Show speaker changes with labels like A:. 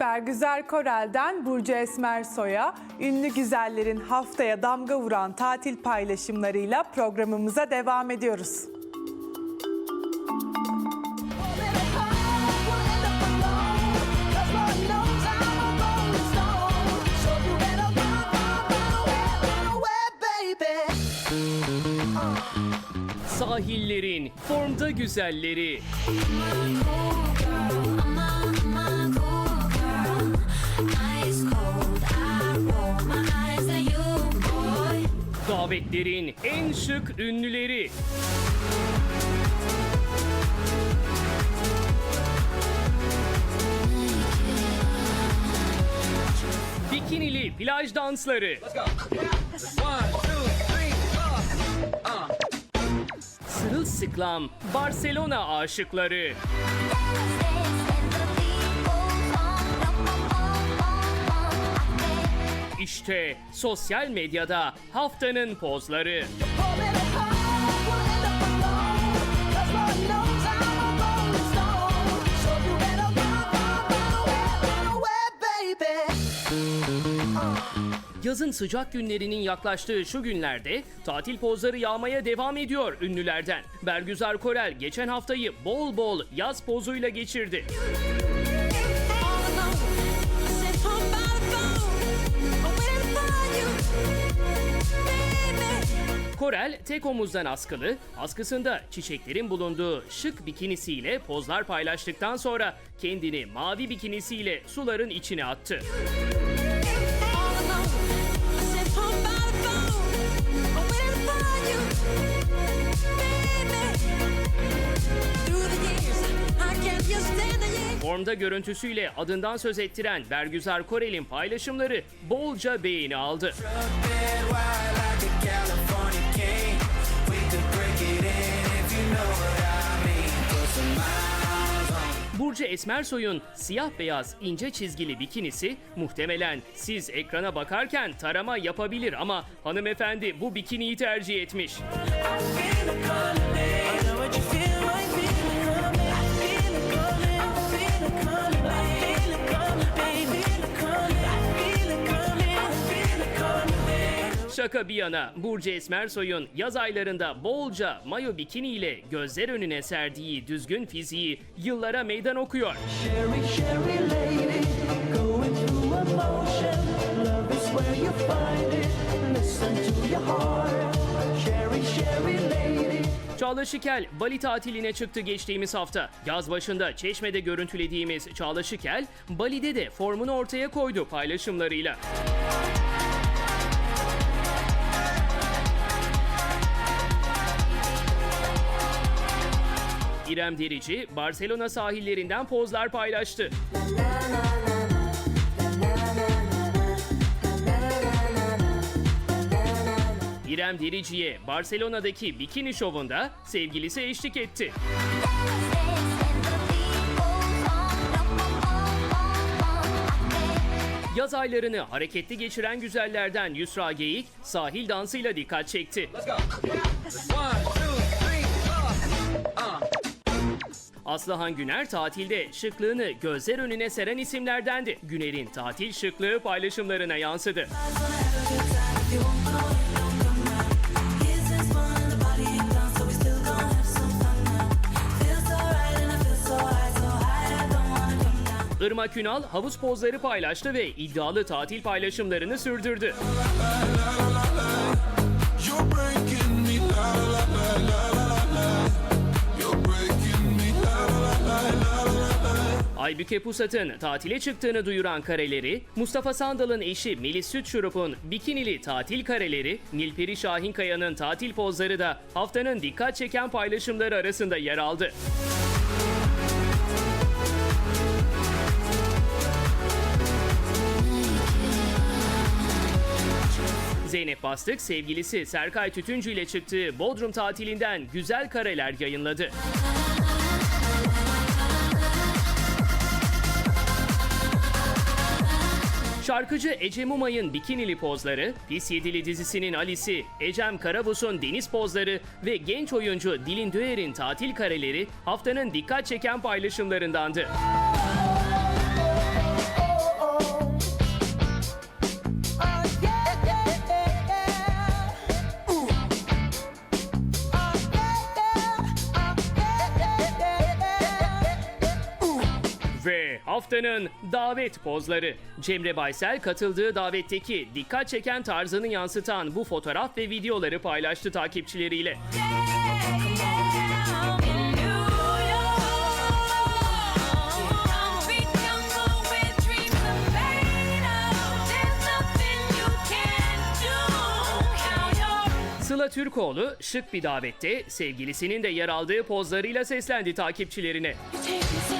A: Bergüzar Korel'den Burcu Esmersoy'a ünlü güzellerin haftaya damga vuran tatil paylaşımlarıyla programımıza devam ediyoruz.
B: Sahillerin formda güzelleri, davetlerin en şık ünlüleri. Bikinili plaj dansları. Sırılsıklam Barcelona aşıkları. İşte sosyal medyada haftanın pozları. Yazın sıcak günlerinin yaklaştığı şu günlerde tatil pozları yağmaya devam ediyor ünlülerden. Bergüzar Korel geçen haftayı bol bol yaz pozuyla geçirdi. Korel tek omuzdan askılı, askısında çiçeklerin bulunduğu şık bikinisiyle pozlar paylaştıktan sonra kendini mavi bikinisiyle suların içine attı. Formda görüntüsüyle adından söz ettiren Bergüzar Korel'in paylaşımları bolca beğeni aldı. Burcu Esmersoy'un siyah beyaz ince çizgili bikinisi muhtemelen siz ekrana bakarken tarama yapabilir ama hanımefendi bu bikiniyi tercih etmiş. Şaka bir yana Burcu Esmersoy'un yaz aylarında bolca mayo bikini ile gözler önüne serdiği düzgün fiziği yıllara meydan okuyor.
C: Sherry, Sherry lady, going through emotion. Love is where you find it. Listen to your heart. Sherry, Sherry lady.
B: Çağla Şikel Bali tatiline çıktı geçtiğimiz hafta. Yaz başında Çeşme'de görüntülediğimiz Çağla Şikel, Bali'de de formunu ortaya koydu paylaşımlarıyla. İrem Derici, Barcelona sahillerinden pozlar paylaştı. İrem Derici'ye Barcelona'daki bikini şovunda sevgilisi eşlik etti. Yaz aylarını hareketli geçiren güzellerden Yusra Geyik sahil dansıyla dikkat çekti. Aslıhan Güner tatilde şıklığını gözler önüne seren isimlerdendi. Güner'in tatil şıklığı paylaşımlarına yansıdı. Irmak Ünal havuz pozları paylaştı ve iddialı tatil paylaşımlarını sürdürdü.
D: La la la la la.
B: Aybüke Pusat'ın tatile çıktığını duyuran kareleri, Mustafa Sandal'ın eşi Melis Sütşurup'un bikinili tatil kareleri, Nilperi Şahinkaya'nın tatil pozları da haftanın dikkat çeken paylaşımları arasında yer aldı. Zeynep Bastık sevgilisi Serkay Tütüncü ile çıktığı Bodrum tatilinden güzel kareler yayınladı. Şarkıcı Ece Mumay'ın bikinili pozları, Pis Yedili dizisinin Alice'i, Ecem Karabus'un deniz pozları ve genç oyuncu Dilin Döer'in tatil kareleri haftanın dikkat çeken paylaşımlarındandı. Haftanın davet pozları. Cemre Baysel katıldığı davetteki dikkat çeken tarzını yansıtan bu fotoğraf ve videoları paylaştı takipçileriyle. Sıla Türkoğlu şık bir davette sevgilisinin de yer aldığı pozlarıyla seslendi takipçilerine.
E: Take